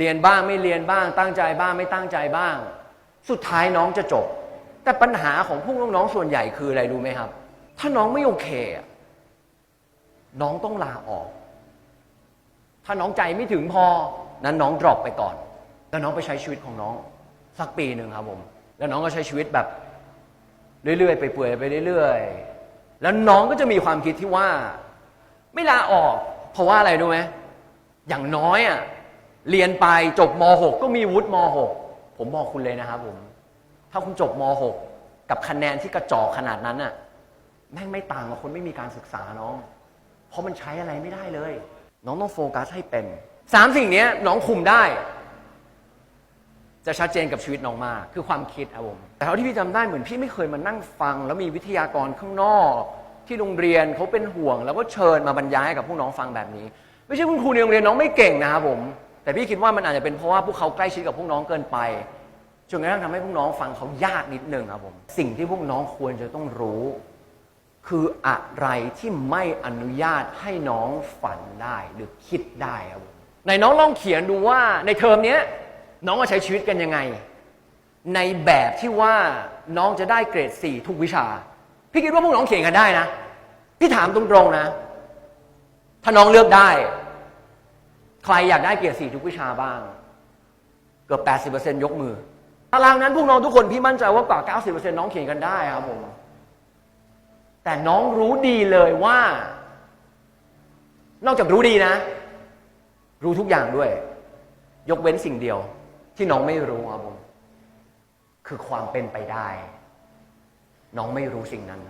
เรียนบ้างไม่เรียนบ้าง ตั้งใจบ้างไม่ตั้งใจบ้าง สุดท้ายน้องจะจบ แต่ปัญหาของพวกน้องๆส่วนใหญ่คืออะไรรู้ไหมครับ ถ้าน้องไม่โอเค น้องต้องลาออก ถ้าน้องใจไม่ถึงพอนั้นน้องดรอปไปก่อน แล้วน้องไปใช้ชีวิตของน้อง สักปีหนึ่งครับผมแล้วน้องก็ใช้ชีวิตแบบ เรื่อยๆไปเปื่อยไปเรื่อยๆแล้วน้องก็จะมีความคิดที่ว่า ไม่ลาออก เพราะว่าอะไรรู้ไหมอย่างน้อยอะ เรียนไปจบม .6 ก็มีวุฒิม .6 ผมบอกคุณเลยนะครับผม ถ้าคุณจบม .6 กับคะแนนที่กระจอกขนาดนั้นน่ะแม่งไม่ต่างกับคนไม่มีการศึกษาน้อง เพราะมันใช้อะไรไม่ได้เลย น้องต้องโฟกัสให้เป็นสามสิ่งนี้น้องคุมได้ จะชัดเจนกับชีวิตน้องมาก คือความคิดครับผมแต่เท่าที่พี่จำได้เหมือนพี่ไม่เคยมานั่งฟัง แล้วมีวิทยากรข้างนอก ที่โรงเรียนเขาเป็นห่วง แล้วก็เชิญมาบรรยายกับพวกน้องฟังแบบนี้ ไม่ใช่คุณครูในโรงเรียนน้องไม่เก่งนะครับผม แต่พี่คิดว่ามันอาจจะเป็นเพราะว่าพวกเขาใกล้ชิดกับพวกน้องเกินไปจนกระทั่งทำให้พวกน้องฟังเขายากนิดนึงครับผมสิ่งที่พวกน้องควรจะต้องรู้ คืออะไรที่ไม่อนุญาตให้น้องฝันได้หรือคิดได้ครับผมในน้องลองเขียนดูว่าในเทอมนี้น้องจะใช้ชีวิตกันยังไง ในแบบที่ว่าน้องจะได้เกรดสี่ทุกวิชา พี่คิดว่าพวกน้องเขียนกันได้นะพี่ถามตรงๆนะ ถ้าน้องเลือกได้ ใครอยากได้เกียรดสี่ทุกวิชาบ้าง เกือบ 80%ยกมือตารางนั้นพวกน้องทุกคนพี่มั่นใจว่ากว่า 90%น้องเขียนกันได้ครับผม แต่น้องรู้ดีเลยว่า นอกจากรู้ดีนะ รู้ทุกอย่างด้วย ยกเว้นสิ่งเดียว ที่น้องไม่รู้ครับผม คือความเป็นไปได้ น้องไม่รู้สิ่งนั้น